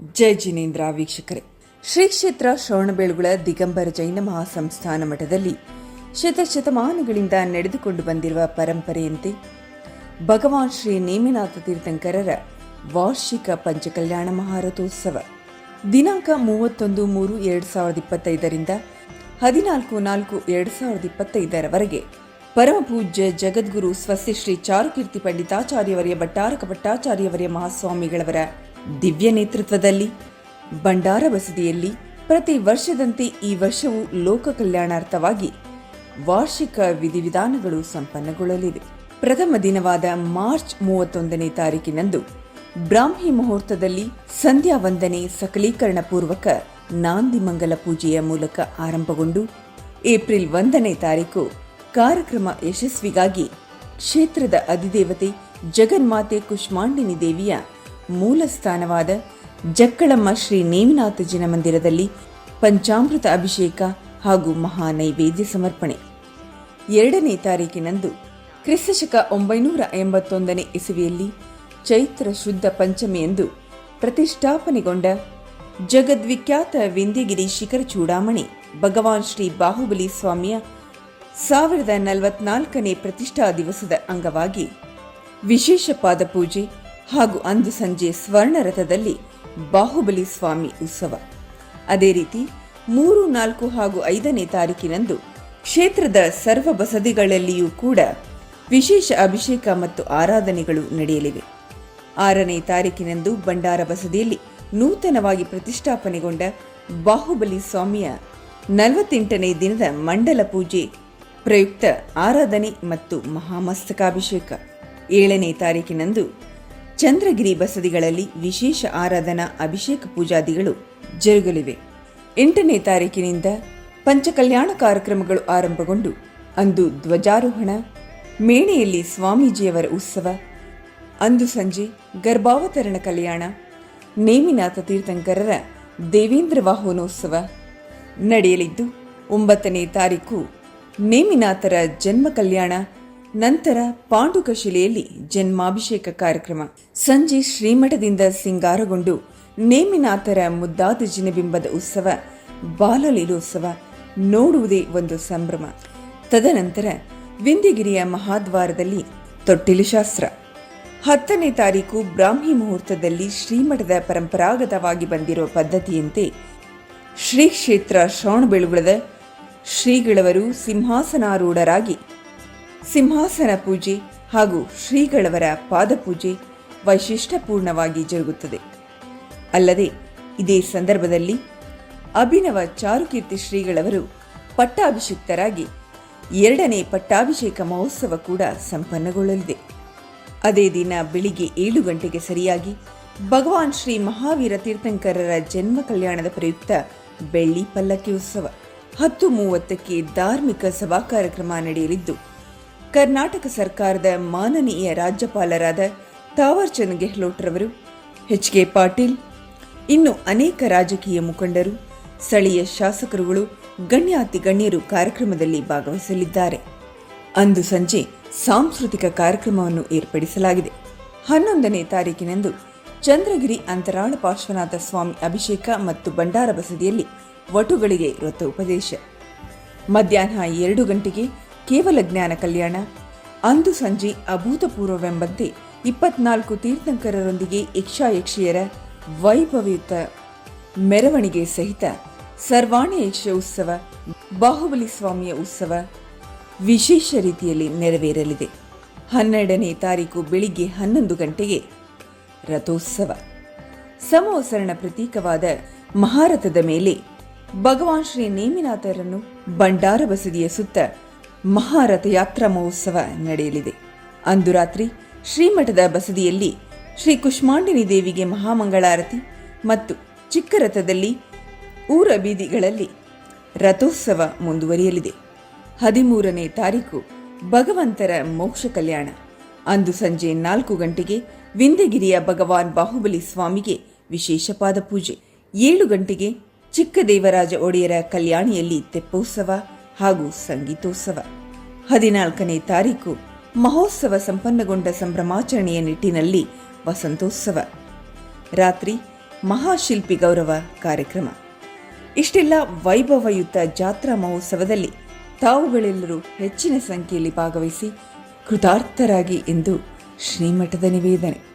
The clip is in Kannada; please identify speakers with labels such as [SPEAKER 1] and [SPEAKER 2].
[SPEAKER 1] ಜೈ ಜಿನೇಂದ್ರ ವೀಕ್ಷಕರೇ. ಶ್ರೀ ಕ್ಷೇತ್ರ ಶ್ರವಣಬೆಳಗುಳ ದಿಗಂಬರ ಜೈನ ಮಹಾಸಂಸ್ಥಾನ ಮಠದಲ್ಲಿ ಶತಶತಮಾನಗಳಿಂದ ನಡೆದುಕೊಂಡು ಬಂದಿರುವ ಪರಂಪರೆಯಂತೆ ಭಗವಾನ್ ಶ್ರೀ ನೇಮಿನಾಥ ತೀರ್ಥಂಕರರ ವಾರ್ಷಿಕ ಪಂಚಕಲ್ಯಾಣ ಮಹಾರಥೋತ್ಸವ ದಿನಾಂಕ ಮೂವತ್ತೊಂದು ಮೂರು ಎರಡು ಸಾವಿರದ ಇಪ್ಪತ್ತೈದರಿಂದ ಹದಿನಾಲ್ಕು ನಾಲ್ಕು ಎರಡು ಸಾವಿರದ ಇಪ್ಪತ್ತೈದರವರೆಗೆ ಪರಮಪೂಜ್ಯ ಜಗದ್ಗುರು ಸ್ವಸ್ತಿ ಶ್ರೀ ಚಾರುಕೀರ್ತಿ ಪಂಡಿತಾಚಾರ್ಯವರಿಯ ಭಟ್ಟಾರಕ ಭಟ್ಟಾಚಾರ್ಯವರಿಯ ಮಹಾಸ್ವಾಮಿಗಳವರ ದಿವ್ಯ ನೇತೃತ್ವದಲ್ಲಿ, ಭಂಡಾರ ಬಸದಿಯಲ್ಲಿ ಪ್ರತಿ ವರ್ಷದಂತೆ ಈ ವರ್ಷವೂ ಲೋಕ ಕಲ್ಯಾಣಾರ್ಥವಾಗಿ ವಾರ್ಷಿಕ ವಿಧಿವಿಧಾನಗಳು ಸಂಪನ್ನಗೊಳ್ಳಲಿವೆ. ಪ್ರಥಮ ದಿನವಾದ ಮಾರ್ಚ್ ಮೂವತ್ತೊಂದನೇ ತಾರೀಕಿನಂದು ಬ್ರಾಹ್ಮಿ ಮುಹೂರ್ತದಲ್ಲಿ ಸಂಧ್ಯಾ ವಂದನೆ ಸಕಲೀಕರಣ ಪೂರ್ವಕ ನಾಂದಿ ಮಂಗಲ ಪೂಜೆಯ ಮೂಲಕ ಆರಂಭಗೊಂಡು ಏಪ್ರಿಲ್ ಒಂದನೇ ತಾರೀಕು ಕಾರ್ಯಕ್ರಮ ಯಶಸ್ವಿಗಾಗಿ ಕ್ಷೇತ್ರದ ಅಧಿದೇವತೆ ಜಗನ್ಮಾತೆ ಕುಷ್ಮಾಂಡಿನಿ ದೇವಿಯ ಮೂಲ ಸ್ಥಾನವಾದ ಜಕ್ಕಳಮ್ಮ ಶ್ರೀ ನೇಮಿನಾಥ ಜಿನ ಮಂದಿರದಲ್ಲಿ ಪಂಚಾಮೃತ ಅಭಿಷೇಕ ಹಾಗೂ ಮಹಾ ನೈವೇದ್ಯ ಸಮರ್ಪಣೆ. ಎರಡನೇ ತಾರೀಕಿನಂದು ಕ್ರಿಸ್ತಶಕ ಒಂಬೈನೂರ ಎಂಬತ್ತೊಂದನೇ ಇಸವಿಯಲ್ಲಿ ಚೈತ್ರ ಶುದ್ಧ ಪಂಚಮಿಯಂದು ಪ್ರತಿಷ್ಠಾಪನೆಗೊಂಡ ಜಗದ್ವಿಖ್ಯಾತ ವಿಂಧ್ಯಗಿರಿ ಶಿಖರ ಚೂಡಾಮಣಿ ಭಗವಾನ್ ಶ್ರೀ ಬಾಹುಬಲಿ ಸ್ವಾಮಿಯ ಸಾವಿರದ ನಲವತ್ನಾಲ್ಕನೇ ಪ್ರತಿಷ್ಠಾ ದಿವಸದ ಅಂಗವಾಗಿ ವಿಶೇಷ ಪಾದಪೂಜೆ ಹಾಗೂ ಅಂದು ಸಂಜೆ ಸ್ವರ್ಣರಥದಲ್ಲಿ ಬಾಹುಬಲಿ ಸ್ವಾಮಿ ಉತ್ಸವ. ಅದೇ ರೀತಿ ಮೂರು, ನಾಲ್ಕು ಹಾಗೂ ಐದನೇ ತಾರೀಕಿನಂದು ಕ್ಷೇತ್ರದ ಸರ್ವ ಬಸದಿಗಳಲ್ಲಿಯೂ ಕೂಡ ವಿಶೇಷ ಅಭಿಷೇಕ ಮತ್ತು ಆರಾಧನೆಗಳು ನಡೆಯಲಿವೆ. ಆರನೇ ತಾರೀಕಿನಂದು ಭಂಡಾರ ಬಸದಿಯಲ್ಲಿ ನೂತನವಾಗಿ ಪ್ರತಿಷ್ಠಾಪನೆಗೊಂಡ ಬಾಹುಬಲಿ ಸ್ವಾಮಿಯ ನಲವತ್ತೆಂಟನೇ ದಿನದ ಮಂಡಲ ಪೂಜೆ, ಪ್ರಯುಕ್ತ ಆರಾಧನೆ ಮತ್ತು ಮಹಾಮಸ್ತಕಾಭಿಷೇಕ. ಏಳನೇ ತಾರೀಕಿನಂದು ಚಂದ್ರಗಿರಿ ಬಸದಿಗಳಲ್ಲಿ ವಿಶೇಷ ಆರಾಧನಾ ಅಭಿಷೇಕ ಪೂಜಾದಿಗಳು ಜರುಗಲಿವೆ. ಎಂಟನೇ ತಾರೀಕಿನಿಂದ ಪಂಚಕಲ್ಯಾಣ ಕಾರ್ಯಕ್ರಮಗಳು ಆರಂಭಗೊಂಡು ಅಂದು ಧ್ವಜಾರೋಹಣ, ಮೇಣೆಯಲ್ಲಿ ಸ್ವಾಮೀಜಿಯವರ ಉತ್ಸವ, ಅಂದು ಸಂಜೆ ಗರ್ಭಾವತರಣ ಕಲ್ಯಾಣ, ನೇಮಿನಾಥ ತೀರ್ಥಂಕರರ ದೇವೇಂದ್ರ ವಾಹನೋತ್ಸವ ನಡೆಯಲಿದ್ದು, ಒಂಬತ್ತನೇ ತಾರೀಕು ನೇಮಿನಾಥರ ಜನ್ಮ ಕಲ್ಯಾಣ ನಂತರ ಪಾಂಡುಕ ಶಿಲೆಯಲ್ಲಿ ಜನ್ಮಾಭಿಷೇಕ ಕಾರ್ಯಕ್ರಮ. ಸಂಜೆ ಶ್ರೀಮಠದಿಂದ ಸಿಂಗಾರಗೊಂಡು ನೇಮಿನಾಥರ ಮುದ್ದಾದ ಜಿನಬಿಂಬದ ಉತ್ಸವ, ಬಾಲಲೀಲೋತ್ಸವ ನೋಡುವುದೇ ಒಂದು ಸಂಭ್ರಮ. ತದನಂತರ ವಿಂದಿಗಿರಿಯ ಮಹಾದ್ವಾರದಲ್ಲಿ ತೊಟ್ಟಿಲು ಶಾಸ್ತ್ರ. ಹತ್ತನೇ ತಾರೀಕು ಬ್ರಾಹ್ಮಿ ಮುಹೂರ್ತದಲ್ಲಿ ಶ್ರೀಮಠದ ಪರಂಪರಾಗತವಾಗಿ ಬಂದಿರುವ ಪದ್ಧತಿಯಂತೆ ಶ್ರೀ ಕ್ಷೇತ್ರ ಶ್ರವಣಬೆಳಗುಳದ ಶ್ರೀಗಳವರು ಸಿಂಹಾಸನಾರೂಢರಾಗಿ ಸಿಂಹಾಸನ ಪೂಜೆ ಹಾಗೂ ಶ್ರೀಗಳವರ ಪಾದಪೂಜೆ ವೈಶಿಷ್ಟ್ಯಪೂರ್ಣವಾಗಿ ಜರುಗುತ್ತದೆ. ಅಲ್ಲದೆ ಇದೇ ಸಂದರ್ಭದಲ್ಲಿ ಅಭಿನವ ಚಾರುಕೀರ್ತಿ ಶ್ರೀಗಳವರು ಪಟ್ಟಾಭಿಷಿಕ್ತರಾಗಿ ಎರಡನೇ ಪಟ್ಟಾಭಿಷೇಕ ಮಹೋತ್ಸವ ಕೂಡ ಸಂಪನ್ನಗೊಳ್ಳಲಿದೆ. ಅದೇ ದಿನ ಬೆಳಿಗ್ಗೆ ಏಳು ಗಂಟೆಗೆ ಸರಿಯಾಗಿ ಭಗವಾನ್ ಶ್ರೀ ಮಹಾವೀರ ತೀರ್ಥಂಕರರ ಜನ್ಮ ಕಲ್ಯಾಣದ ಪ್ರಯುಕ್ತ ಬೆಳ್ಳಿ ಪಲ್ಲಕ್ಕಿ ಉತ್ಸವ ಹತ್ತು ಮೂವತ್ತಕ್ಕೆ ಧಾರ್ಮಿಕ ಸಭಾ ಕಾರ್ಯಕ್ರಮ ನಡೆಯಲಿದ್ದು ಕರ್ನಾಟಕ ಸರ್ಕಾರದ ಮಾನನೀಯ ರಾಜ್ಯಪಾಲರಾದ ತಾವರ್ಚಂದ್ ಗೆಹ್ಲೋಟ್ ರವರು ಎಚ್ ಕೆ ಪಾಟೀಲ್, ಇನ್ನು ಅನೇಕ ರಾಜಕೀಯ ಮುಖಂಡರು, ಸ್ಥಳೀಯ ಶಾಸಕರುಗಳು, ಗಣ್ಯಾತಿ ಗಣ್ಯರು ಕಾರ್ಯಕ್ರಮದಲ್ಲಿ ಭಾಗವಹಿಸಲಿದ್ದಾರೆ. ಅಂದು ಸಂಜೆ ಸಾಂಸ್ಕೃತಿಕ ಕಾರ್ಯಕ್ರಮವನ್ನು ಏರ್ಪಡಿಸಲಾಗಿದೆ. ಹನ್ನೊಂದನೇ ತಾರೀಕಿನಂದು ಚಂದ್ರಗಿರಿ ಅಂತರಾಳ ಪಾರ್ಶ್ವನಾಥ ಸ್ವಾಮಿ ಅಭಿಷೇಕ ಮತ್ತು ಭಂಡಾರ ಬಸದಿಯಲ್ಲಿ ವಟುಗಳಿಗೆ ವೃತ್ತ ಉಪದೇಶ. ಮಧ್ಯಾಹ್ನ ಎರಡು ಗಂಟೆಗೆ ಕೇವಲ ಜ್ಞಾನ ಕಲ್ಯಾಣ. ಅಂದು ಸಂಜೆ ಅಭೂತಪೂರ್ವವೆಂಬಂತೆ ಇಪ್ಪತ್ನಾಲ್ಕು ತೀರ್ಥಂಕರರೊಂದಿಗೆ ಯಕ್ಷಾಯಕ್ಷಿಯರ ವೈಭವಯುತ ಮೆರವಣಿಗೆ ಸಹಿತ ಸರ್ವಾಣಿ ಯಕ್ಷ ಉತ್ಸವ, ಬಾಹುಬಲಿ ಸ್ವಾಮಿಯ ಉತ್ಸವ ವಿಶೇಷ ರೀತಿಯಲ್ಲಿ ನೆರವೇರಲಿದೆ. ಹನ್ನೆರಡನೇ ತಾರೀಕು ಬೆಳಿಗ್ಗೆ ಹನ್ನೊಂದು ಗಂಟೆಗೆ ರಥೋತ್ಸವ. ಸಮವಸರಣ ಪ್ರತೀಕವಾದ ಮಹಾರಥದ ಮೇಲೆ ಭಗವಾನ್ ಶ್ರೀ ನೇಮಿನಾಥರನ್ನು ಭಂಡಾರ ಬಸದಿಯ ಸುತ್ತ ಮಹಾರಥ ಯಾತ್ರಾ ಮಹೋತ್ಸವ ನಡೆಯಲಿದೆ. ಅಂದು ರಾತ್ರಿ ಶ್ರೀಮಠದ ಬಸದಿಯಲ್ಲಿ ಶ್ರೀ ಕುಷ್ಮಾಂಡಿನಿ ದೇವಿಗೆ ಮಹಾಮಂಗಳಾರತಿ ಮತ್ತು ಚಿಕ್ಕ ರಥದಲ್ಲಿ ಊರ ಬೀದಿಗಳಲ್ಲಿ ರಥೋತ್ಸವ ಮುಂದುವರಿಯಲಿದೆ. ಹದಿಮೂರನೇ ತಾರೀಕು ಭಗವಂತರ ಮೋಕ್ಷ ಕಲ್ಯಾಣ. ಅಂದು ಸಂಜೆ ನಾಲ್ಕು ಗಂಟೆಗೆ ವಿಂದಗಿರಿಯ ಭಗವಾನ್ ಬಾಹುಬಲಿ ಸ್ವಾಮಿಗೆ ವಿಶೇಷ ಪಾದ ಪೂಜೆ ಏಳು ಗಂಟೆಗೆ ಚಿಕ್ಕದೇವರಾಜ ಒಡೆಯರ ಕಲ್ಯಾಣಿಯಲ್ಲಿ ತೆಪ್ಪೋತ್ಸವ ಹಾಗೂ ಸಂಗೀತೋತ್ಸವ. ಹದಿನಾಲ್ಕನೇ ತಾರೀಕು ಮಹೋತ್ಸವ ಸಂಪನ್ನಗೊಂಡ ಸಂಭ್ರಮಾಚರಣೆಯ ನಿಟ್ಟಿನಲ್ಲಿ ವಸಂತೋತ್ಸವ. ರಾತ್ರಿ ಮಹಾಶಿಲ್ಪಿ ಗೌರವ ಕಾರ್ಯಕ್ರಮ. ಇಷ್ಟೆಲ್ಲ ವೈಭವಯುತ ಜಾತ್ರಾ ಮಹೋತ್ಸವದಲ್ಲಿ ತಾವುಗಳೆಲ್ಲರೂ ಹೆಚ್ಚಿನ ಸಂಖ್ಯೆಯಲ್ಲಿ ಭಾಗವಹಿಸಿ ಕೃತಾರ್ಥರಾಗಿ ಎಂದು ಶ್ರೀಮಠದ ನಿವೇದನೆ.